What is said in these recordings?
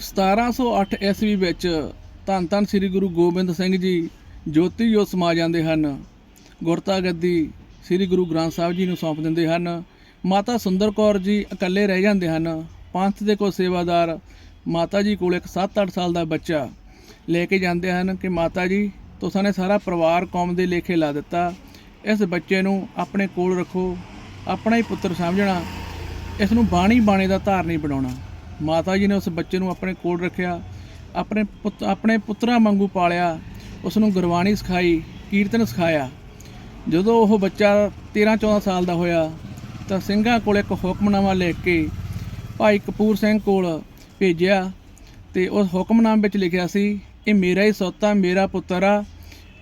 1708 ਈਸਵੀ ਵਿੱਚ ਧੰਨ ਧੰਨ ਸ੍ਰੀ ਗੁਰੂ ਗੋਬਿੰਦ ਸਿੰਘ ਜੀ, ਜੋਤੀ ਜੋਤ ਸਮਾ ਜਾਂਦੇ ਹਨ। ਗੁਰਤਾ ਗੱਦੀ ਸ੍ਰੀ ਗੁਰੂ ਗ੍ਰੰਥ ਸਾਹਿਬ ਜੀ ਨੂੰ ਸੌਂਪ ਦਿੰਦੇ ਹਨ। ਮਾਤਾ ਸੁੰਦਰ ਕੌਰ ਜੀ ਇਕੱਲੇ ਰਹਿ ਜਾਂਦੇ ਹਨ। ਪੰਥ ਦੇ ਕੋ ਸੇਵਾਦਾਰ ਮਾਤਾ ਜੀ ਕੋਲ ਇੱਕ 7-8 ਸਾਲ ਦਾ ਬੱਚਾ ਲੈ ਕੇ ਜਾਂਦੇ ਹਨ ਕਿ ਮਾਤਾ ਜੀ, ਤੁਸਾਂ ਨੇ ਸਾਰਾ ਪਰਿਵਾਰ ਕੌਮ ਦੇ ਲੇਖੇ ਲਾ ਦਿੱਤਾ। ਇਸ ਬੱਚੇ ਨੂੰ ਆਪਣੇ ਕੋਲ ਰੱਖੋ, ਆਪਣਾ ਹੀ ਪੁੱਤਰ ਸਮਝਣਾ, ਇਸ ਨੂੰ ਬਾਣੀ ਬਾਣੇ ਦਾ ਧਾਰਨੀ ਬਣਾਉਣਾ। ਮਾਤਾ ਜੀ ਨੇ ਉਸ ਬੱਚੇ ਨੂੰ ਆਪਣੇ ਕੋਲ ਰੱਖਿਆ, ਆਪਣੇ ਪੁੱਤ, ਆਪਣੇ ਪੁੱਤਰਾਂ ਵਾਂਗੂ ਪਾਲਿਆ ਉਸ ਨੂੰ ਗੁਰਬਾਣੀ ਸਿਖਾਈ, ਕੀਰਤਨ ਸਿਖਾਇਆ। ਜਦੋਂ ਉਹ ਬੱਚਾ 13 14 ਸਾਲ ਦਾ ਹੋਇਆ, ਤਾਂ ਸਿੰਘਾਂ ਕੋਲ ਇੱਕ ਹੁਕਮਨਾਮਾ ਲਿਖ ਕੇ ਭਾਈ ਕਪੂਰ ਸਿੰਘ ਕੋਲ ਭੇਜਿਆ ਤੇ ਉਸ ਹੁਕਮਨਾਮੇ ਵਿੱਚ ਲਿਖਿਆ ਸੀ, ਇਹ ਮੇਰਾ ਹੀ ਸੋਤਾ, ਮੇਰਾ ਪੁੱਤਰ ਆ।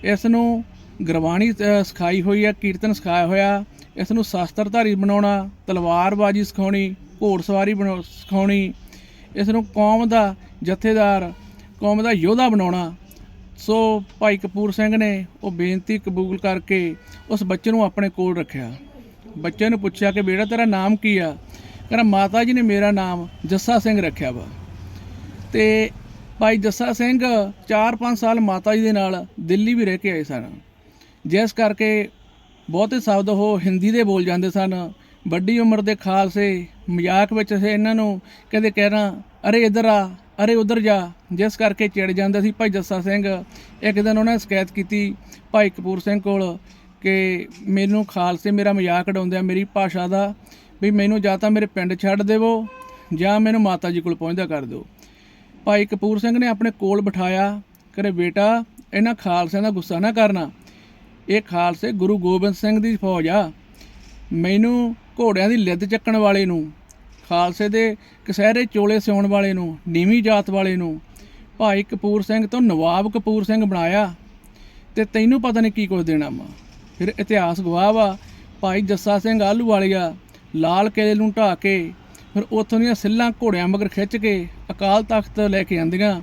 ਇਸ ਨੂੰ ਗੁਰਬਾਣੀ ਸਿਖਾਈ ਹੋਈ ਆ, ਕੀਰਤਨ ਸਿਖਾਇਆ ਹੋਇਆ। ਇਸ ਨੂੰ ਸ਼ਾਸਤਰਧਾਰੀ ਬਣਾਉਣਾ, ਤਲਵਾਰਬਾਜ਼ੀ ਸਿਖਾਉਣੀ, ਘੋੜਸਵਾਰੀ ਬਣਾਉ ਸਿਖਾਉਣੀ ਇਸ ਨੂੰ ਕੌਮ ਦਾ ਜਥੇਦਾਰ, ਕੌਮ ਦਾ ਯੋਧਾ ਬਣਾਉਣਾ। ਸੋ ਭਾਈ ਕਪੂਰ ਸਿੰਘ ਨੇ ਉਹ ਬੇਨਤੀ ਕਬੂਲ ਕਰਕੇ ਉਸ ਬੱਚੇ ਨੂੰ ਆਪਣੇ ਕੋਲ ਰੱਖਿਆ। ਬੱਚੇ ਨੂੰ ਪੁੱਛਿਆ ਕਿ ਬੇਟਾ, ਤੇਰਾ ਨਾਮ ਕੀ ਆ? ਕਹਿੰਦਾ, ਮਾਤਾ ਜੀ ਨੇ ਮੇਰਾ ਨਾਮ ਜੱਸਾ ਸਿੰਘ ਰੱਖਿਆ ਵਾ। ਤੇ ਭਾਈ ਜੱਸਾ ਸਿੰਘ 4-5 ਸਾਲ ਮਾਤਾ ਜੀ ਦੇ ਨਾਲ ਦਿੱਲੀ ਵੀ ਰਹਿ ਕੇ ਆਏ ਸਨ। ਜਿਸ ਕਰਕੇ ਬਹੁਤੇ ਸ਼ਬਦ ਉਹ ਹਿੰਦੀ ਦੇ ਬੋਲ ਜਾਂਦੇ ਸਨ। ਵੱਡੀ ਉਮਰ ਦੇ ਖਾਲਸੇ ਮਜ਼ਾਕ ਵਿੱਚ ਅਸੀਂ ਇਹਨਾਂ ਨੂੰ ਕਹਿੰਦੇ ਕਹਿਣਾ ਅਰੇ ਇੱਧਰ ਆ, ਅਰੇ ਉਧਰ ਜਾ। ਜਿਸ ਕਰਕੇ ਚਿੜ ਜਾਂਦਾ ਸੀ ਭਾਈ ਜੱਸਾ ਸਿੰਘ। ਇੱਕ ਦਿਨ ਉਹਨਾਂ ਨੇ ਸ਼ਿਕਾਇਤ ਕੀਤੀ ਭਾਈ ਕਪੂਰ ਸਿੰਘ ਕੋਲ ਕਿ ਮੈਨੂੰ ਖਾਲਸੇ ਮੇਰਾ ਮਜ਼ਾਕ ਉਡਾਉਂਦੇ ਆ ਮੇਰੀ ਭਾਸ਼ਾ ਦਾ ਵੀ ਮੈਨੂੰ ਜਾਂ ਤਾਂ ਮੇਰੇ ਪਿੰਡ ਛੱਡ ਦੇਵੋ ਜਾਂ ਮੈਨੂੰ ਮਾਤਾ ਜੀ ਕੋਲ ਪਹੁੰਚਦਾ ਕਰ ਦਿਓ। ਭਾਈ ਕਪੂਰ ਸਿੰਘ ਨੇ ਆਪਣੇ ਕੋਲ ਬਿਠਾਇਆ, ਕਰੇ ਬੇਟਾ, ਇਹਨਾਂ ਖਾਲਸਿਆਂ ਦਾ ਗੁੱਸਾ ਨਾ ਕਰਨਾ। ਇਹ ਖਾਲਸੇ ਗੁਰੂ ਗੋਬਿੰਦ ਸਿੰਘ ਦੀ ਫੌਜ ਆ। ਮੈਨੂੰ ਘੋੜਿਆਂ ਦੀ ਲਿੱਦ ਚੱਕਣ ਵਾਲੇ ਨੂੰ, ਖਾਲਸੇ ਦੇ ਕਸਹਿਰੇ ਚੋਲੇ ਸਿਉਣ ਵਾਲੇ ਨੂੰ, ਨੀਵੀਂ ਜਾਤ ਵਾਲੇ ਨੂੰ, ਭਾਈ ਕਪੂਰ ਸਿੰਘ ਤੋਂ ਨਵਾਬ ਕਪੂਰ ਸਿੰਘ ਬਣਾਇਆ ਤੇ ਤੈਨੂੰ ਪਤਾ ਨਹੀਂ ਕੀ ਕੁਝ ਦੇਣਾ ਵਾ। ਫਿਰ ਇਤਿਹਾਸ ਗਵਾਹ ਵਾ, ਭਾਈ ਜੱਸਾ ਸਿੰਘ ਆਲੂ ਵਾਲੀਆ ਲਾਲ ਕਿਲੇ ਨੂੰ ਢਾਹ ਕੇ, ਫਿਰ ਉੱਥੋਂ ਦੀਆਂ ਸਿੱਲਾਂ ਘੋੜਿਆਂ ਮਗਰ ਖਿੱਚ ਕੇ ਅਕਾਲ ਤਖਤ ਲੈ ਕੇ ਆਂਦੀਆਂ।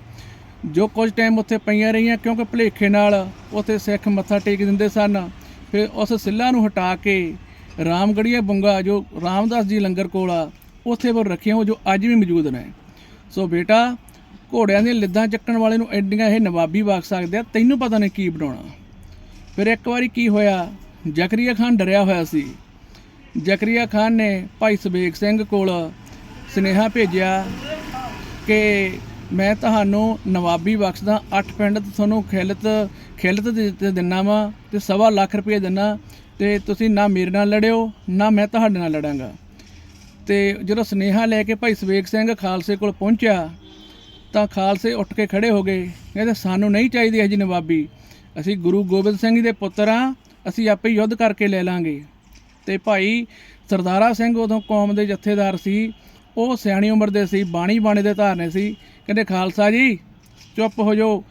ਜੋ ਕੁਝ ਟਾਈਮ ਉੱਥੇ ਪਈਆਂ ਰਹੀਆਂ, ਕਿਉਂਕਿ ਭਲੇਖੇ ਨਾਲ ਉੱਥੇ ਸਿੱਖ ਮੱਥਾ ਟੇਕ ਦਿੰਦੇ ਸਨ, ਫਿਰ ਉਸ ਸਿੱਲਾਂ ਨੂੰ ਹਟਾ ਕੇ ਰਾਮਗੜੀਆ ਬੁੰਗਾ ਜੋ ਰਾਮਦਾਸ ਜੀ ਲੰਗਰ ਕੋਲ ਆ, ਉੱਥੇ ਪਰ ਰੱਖੇ ਹੋ ਜੋ ਅੱਜ ਵੀ ਮੌਜੂਦ ਨੇ। ਸੋ ਬੇਟਾ, ਘੋੜਿਆਂ ਦੀਆਂ ਲਿੱਦਾਂ ਚੱਕਣ ਵਾਲੇ ਨੂੰ ਐਡੀਆਂ ਇਹ ਨਵਾਬੀ ਬਖ ਸਕਦੇ ਆ, ਤੈਨੂੰ ਪਤਾ ਨਹੀਂ ਕੀ ਬਣਾਉਣਾ। ਫਿਰ ਇੱਕ ਵਾਰੀ ਕੀ ਹੋਇਆ? ਜ਼ਕਰੀਆ ਖਾਨ ਡਰਿਆ ਹੋਇਆ ਸੀ। ਜ਼ਕਰੀਆ ਖਾਨ ਨੇ ਭਾਈ ਸਬੇਗ ਸਿੰਘ ਕੋਲ ਸੁਨੇਹਾ ਭੇਜਿਆ ਕਿ ਮੈਂ ਤੁਹਾਨੂੰ ਨਵਾਬੀ ਬਖਸ਼ਦਾ ਅੱਠ ਪਿੰਡ ਤੁਹਾਨੂੰ ਖਿਲਤ ਖਿਲਤ ਦੇ ਦਿੱਤੇ ਦਿਨਾ ਵਾ ਤੇ ਸਵਾ ਲੱਖ ਰੁਪਏ ਦਿਨਾ। ਤੇ ਤੁਸੀਂ ਨਾ ਮੇਰੇ ਨਾਲ ਲੜਿਓ, ਨਾ ਮੈਂ ਤੁਹਾਡੇ ਨਾਲ ਲੜਾਂਗਾ। ਤੇ ਜਦੋਂ ਸੁਨੇਹਾ ਲੈ ਕੇ ਭਾਈ ਸਵੇਗ ਸਿੰਘ ਖਾਲਸੇ ਕੋਲ ਪਹੁੰਚਿਆ, ਤਾਂ ਖਾਲਸੇ ਉੱਠ ਕੇ ਖੜੇ ਹੋ ਗਏ। ਕਹਿੰਦੇ, ਸਾਨੂੰ ਨਹੀਂ ਚਾਹੀਦੀ ਇਹ ਜੀ ਨਵਾਬੀ। ਅਸੀਂ ਗੁਰੂ ਗੋਬਿੰਦ ਸਿੰਘ ਜੀ ਦੇ ਪੁੱਤਰ ਆ, ਅਸੀਂ ਆਪੇ ਯੁੱਧ ਕਰਕੇ ਲੈ ਲਾਂਗੇ। ਤੇ ਭਾਈ ਸਰਦਾਰਾ ਸਿੰਘ ਉਦੋਂ ਕੌਮ ਦੇ ਜਥੇਦਾਰ ਸੀ। ਉਹ ਸਿਆਣੀ ਉਮਰ ਦੇ ਸੀ, ਬਾਣੀ ਬਾਣੇ ਦੇ ਧਾਰਨੇ ਸੀ। ਕਹਿੰਦੇ, ਖਾਲਸਾ ਜੀ, ਚੁੱਪ ਹੋ ਜਾਓ।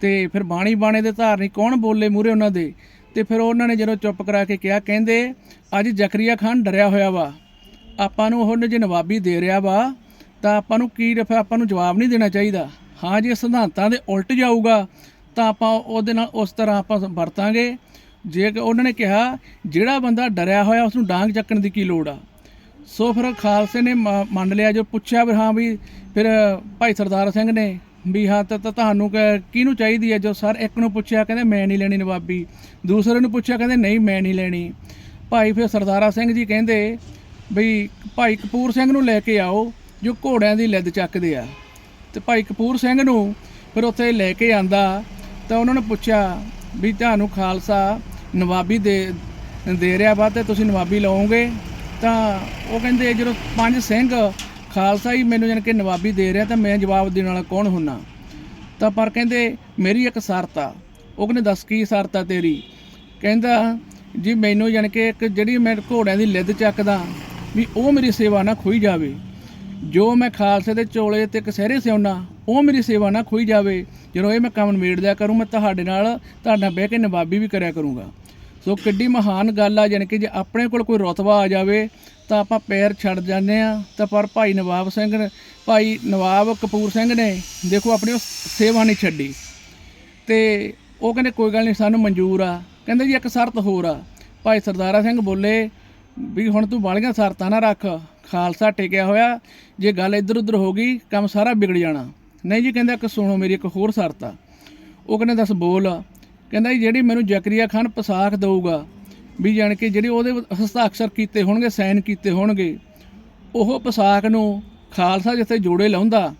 ਤੇ ਫਿਰ ਬਾਣੀ ਬਾਣੇ ਦੇ ਧਾਰਨੀ ਕੌਣ ਬੋਲੇ ਮੂਰੇ ਉਹਨਾਂ ਦੇ? ਤੇ ਫਿਰ ਉਹਨਾਂ ਨੇ ਜਦੋਂ ਚੁੱਪ ਕਰਾ ਕੇ ਕਿਹਾ, ਕਹਿੰਦੇ, ਅੱਜ ਜ਼ਕਰੀਆ ਖਾਨ ਡਰਿਆ ਹੋਇਆ ਵਾ। ਆਪਾਂ ਨੂੰ ਉਹਨੇ ਜੇ ਨਵਾਬੀ ਦੇ ਰਿਹਾ ਵਾ, ਤਾਂ ਆਪਾਂ ਨੂੰ ਕੀ ਰਫਾ, ਆਪਾਂ ਨੂੰ ਜਵਾਬ ਨਹੀਂ ਦੇਣਾ ਚਾਹੀਦਾ। ਹਾਂ, ਜੇ ਸਿਧਾਂਤਾਂ ਦੇ ਉਲਟ ਜਾਊਗਾ, ਤਾਂ ਆਪਾਂ ਉਹਦੇ ਨਾਲ ਉਸ ਤਰ੍ਹਾਂ ਆਪਾਂ ਵਰਤਾਂਗੇ। ਜੇ ਕਿ ਉਹਨਾਂ ਨੇ ਕਿਹਾ, ਜਿਹੜਾ ਬੰਦਾ ਡਰਿਆ ਹੋਇਆ ਉਸ ਨੂੰ ਡਾਂਗ ਚੱਕਣ ਦੀ ਕੀ ਲੋੜ ਆ? ਸੋ ਫਿਰ ਖਾਲਸੇ ਨੇ ਮ- ਮੰਨ ਲਿਆ, ਜੋ ਪੁੱਛਿਆ ਵੀ, ਹਾਂ ਵੀ, ਫਿਰ ਭਾਈ ਸਰਦਾਰ ਸਿੰਘ ਨੇ ਵੀ ਹਾਂ, ਤਾਂ ਤਾਂ ਤੁਹਾਨੂੰ ਕ- ਕਿਹਨੂੰ ਚਾਹੀਦੀ ਹੈ ਜੋ ਸਰ ਇੱਕ ਨੂੰ ਪੁੱਛਿਆ ਕਹਿੰਦੇ ਮੈਂ ਨਹੀਂ ਲੈਣੀ ਨਵਾਬੀ, ਦੂਸਰੇ ਨੂੰ ਪੁੱਛਿਆ ਕਹਿੰਦੇ ਨਹੀਂ ਮੈਂ ਨਹੀਂ ਲੈਣੀ। ਭਾਈ ਫਿਰ ਸਰਦਾਰਾ ਸਿੰਘ ਜੀ ਕਹਿੰਦੇ ਵੀ ਭਾਈ ਕਪੂਰ ਸਿੰਘ ਨੂੰ ਲੈ ਕੇ ਆਓ ਜੋ ਘੋੜਿਆਂ ਦੀ ਲਿੱਦ ਚੱਕਦੇ ਆ। ਤੇ ਭਾਈ ਕਪੂਰ ਸਿੰਘ ਨੂੰ ਫਿਰ ਉੱਥੇ ਲੈ ਕੇ ਆਂਦਾ, ਤਾਂ ਉਹਨਾਂ ਨੇ ਪੁੱਛਿਆ ਵੀ ਤੁਹਾਨੂੰ ਖਾਲਸਾ ਨਵਾਬੀ ਦੇ ਦੇ ਰਿਹਾ ਵਾ ਤੇ ਤੁਸੀਂ ਨਵਾਬੀ ਲਓਗੇ? ਤਾਂ ਉਹ ਕਹਿੰਦੇ ਜਦੋਂ ਪੰਜ ਸਿੰਘ ਖਾਲਸਾ ਹੀ ਮੈਨੂੰ ਜਾਨ ਕਿ ਨਵਾਬੀ ਦੇ ਰਿਹਾ ਤਾਂ ਮੈਂ ਜਵਾਬ ਦੇਣ ਵਾਲਾ ਕੌਣ ਹੁੰਨਾ? ਤਾਂ ਪਰ ਕਹਿੰਦੇ, ਮੇਰੀ ਇੱਕ ਸ਼ਰਤ ਆ। ਉਹ ਕਹਿੰਦੇ, ਦੱਸ ਕੀ ਸ਼ਰਤ ਆ ਤੇਰੀ? ਕਹਿੰਦਾ, ਜੀ ਮੈਨੂੰ ਜਾਨ ਕਿ ਇੱਕ ਜਿਹੜੀ ਮੈਂ ਘੋੜਿਆਂ ਦੀ ਲਿੱਦ ਚੱਕਦਾ, ਵੀ ਉਹ ਮੇਰੀ ਸੇਵਾ ਨਾ ਖੋਈ ਜਾਵੇ। ਜੋ ਮੈਂ ਖਾਲਸੇ ਦੇ ਚੋਲੇ ਤੇ ਕਸਹਿਰੇ ਸਿਉਣਾ, ਉਹ ਮੇਰੀ ਸੇਵਾ ਨਾ ਖੋਈ ਜਾਵੇ। ਜਦੋਂ ਇਹ ਮੈਂ ਕੰਮ ਮੇੜ ਦਿਆ ਕਰੂੰ, ਮੈਂ ਤੁਹਾਡੇ ਨਾਲ ਤੁਹਾਡੇ ਨਾਲ ਬਹਿ ਕੇ ਨਵਾਬੀ ਵੀ ਕਰਿਆ ਕਰੂੰਗਾ। ਸੋ ਕਿੱਡੀ ਮਹਾਨ ਗੱਲ ਆ, ਜਾਣੀ ਕਿ ਜੇ ਆਪਣੇ ਕੋਲ ਕੋਈ ਰਤਬਾ ਆ ਜਾਵੇ ਤਾਂ ਆਪਾਂ ਪੈਰ ਛੱਡ ਜਾਂਦੇ ਆ ਤਾਂ ਪਰ ਭਾਈ ਨਵਾਬ ਸਿੰਘ ਭਾਈ ਨਵਾਬ ਕਪੂਰ ਸਿੰਘ ਨੇ ਦੇਖੋ ਆਪਣੀ ਉਹ ਸੇਵਾ ਨਹੀਂ ਛੱਡੀ। ਤੇ ਉਹ ਕਹਿੰਦੇ, ਕੋਈ ਗੱਲ ਨਹੀਂ, ਸਾਨੂੰ ਮਨਜ਼ੂਰ ਆ। ਕਹਿੰਦੇ ਜੀ, ਇੱਕ ਸ਼ਰਤ ਹੋਰ ਆ। ਭਾਈ ਸਰਦਾਰਾ ਸਿੰਘ ਬੋਲੇ, ਵੀ ਹੁਣ ਤੂੰ ਬਾਲੀਆਂ ਸ਼ਰਤਾਂ ਨਾ ਰੱਖ। ਖਾਲਸਾ ਟਿਕਿਆ ਹੋਇਆ। ਜੇ ਗੱਲ ਇੱਧਰ ਉੱਧਰ ਹੋ ਗਈ, ਕੰਮ ਸਾਰਾ ਵਿਗੜ ਜਾਣਾ। ਨਹੀਂ ਜੀ, ਕਹਿੰਦਾ, ਇੱਕ ਸੁਣੋ ਮੇਰੀ, ਇੱਕ ਹੋਰ ਸ਼ਰਤ ਆ। ਉਹ ਕਹਿੰਦੇ, ਦੱਸ ਬੋਲ। ਕਹਿੰਦਾ ਜੀ, ਜਿਹੜੀ ਮੈਨੂੰ ਜ਼ਕਰੀਆ ਖਾਨ ਪਸਾਖ ਦਊਗਾ ਵੀ ਜਾਣ ਕੇ ਜਿਹੜੇ ਉਹਦੇ ਹਸਤਾਖਰ ਕੀਤੇ ਹੋਣਗੇ, ਸਾਈਨ ਕੀਤੇ ਹੋਣਗੇ, ਉਹ ਪਸਾਖ ਨੂੰ ਖਾਲਸਾ ਜਿੱਥੇ ਜੋੜੇ ਲਾਉਂਦਾ,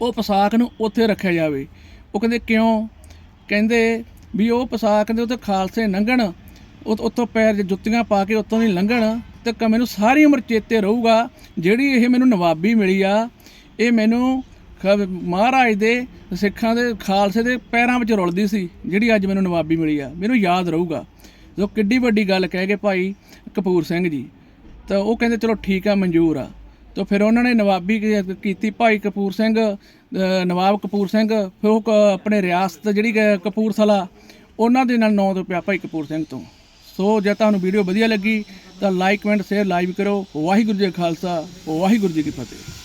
ਉਹ ਪਸਾਕ ਨੂੰ ਉੱਥੇ ਰੱਖਿਆ ਜਾਵੇ। ਉਹ ਕਹਿੰਦੇ ਕਿਉਂ? ਕਹਿੰਦੇ ਵੀ ਉਹ ਪਸਾਕ ਦੇ ਉੱਤੇ ਖਾਲਸੇ ਲੰਘਣ ਉਹ ਉੱਤੋਂ ਪੈਰ ਜੁੱਤੀਆਂ ਪਾ ਕੇ ਉੱਤੋਂ ਦੀ ਲੰਘਣ ਤੇ ਕ ਮੈਨੂੰ ਸਾਰੀ ਉਮਰ ਚੇਤੇ ਰਹੂਗਾ, ਜਿਹੜੀ ਇਹ ਮੈਨੂੰ ਨਵਾਬੀ ਮਿਲੀ ਆ, ਇਹ ਮੈਨੂੰ ਮਹਾਰਾਜ ਦੇ ਸਿੱਖਾਂ ਦੇ ਖਾਲਸੇ ਦੇ ਪੈਰਾਂ ਵਿੱਚ ਰੁਲਦੀ ਸੀ, ਜਿਹੜੀ ਅੱਜ ਮੈਨੂੰ ਨਵਾਬੀ ਮਿਲੀ ਆ। ਮੈਨੂੰ ਯਾਦ ਰਹੂਗਾ। ਜੋ ਕਿੱਡੀ ਵੱਡੀ ਗੱਲ ਕਹਿ ਗਏ ਭਾਈ ਕਪੂਰ ਸਿੰਘ ਜੀ। ਤਾਂ ਉਹ ਕਹਿੰਦੇ ਚਲੋ ਠੀਕ ਆ, ਮਨਜ਼ੂਰ ਆ। ਤਾਂ ਫਿਰ ਉਹਨਾਂ ਨੇ ਨਵਾਬੀ ਕੀਤੀ, ਭਾਈ ਕਪੂਰ ਸਿੰਘ ਨਵਾਬ ਕਪੂਰ ਸਿੰਘ, ਫਿਰ ਉਹ ਕ- ਆਪਣੇ ਰਿਆਸਤ ਜਿਹੜੀ ਕਪੂਰਥਲਾ, ਉਹਨਾਂ ਦੇ ਨਾਲ ਨਾਂ ਤੋਂ ਪਿਆ ਭਾਈ ਕਪੂਰ ਸਿੰਘ ਤੋਂ। ਸੋ ਜੇ ਤੁਹਾਨੂੰ ਵੀਡੀਓ ਵਧੀਆ ਲੱਗੀ ਤਾਂ ਲਾਈਕ, ਕਮੈਂਟ, ਸ਼ੇਅਰ ਲਾਈਵ ਕਰੋ। ਵਾਹਿਗੁਰੂ ਜੀ ਕਾ ਖਾਲਸਾ, ਵਾਹਿਗੁਰੂ ਜੀ ਕੀ ਫਤਿਹ।